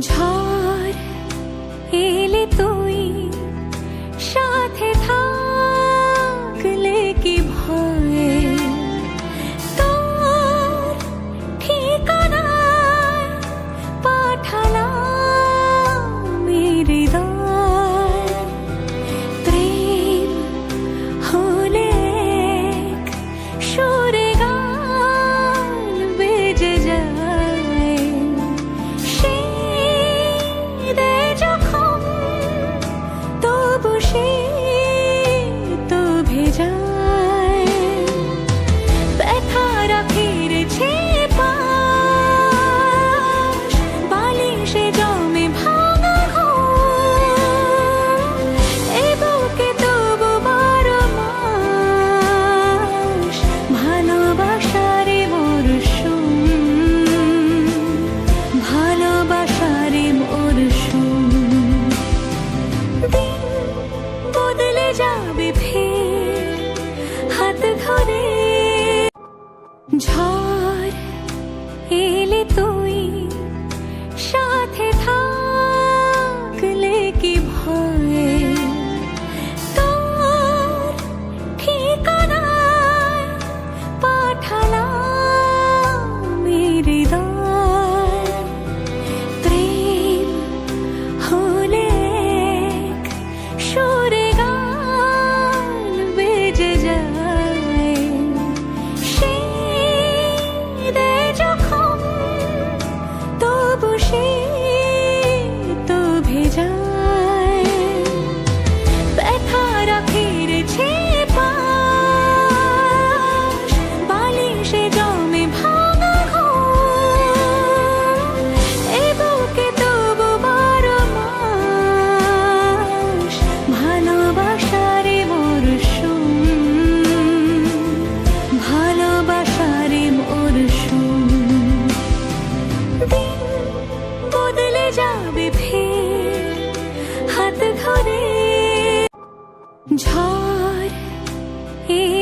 ঝড় এলে তুই সাথে থাক। 唱。যাবে ফের হাত ঘরে ঝড় এ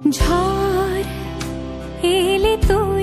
ঝড় এলে তোর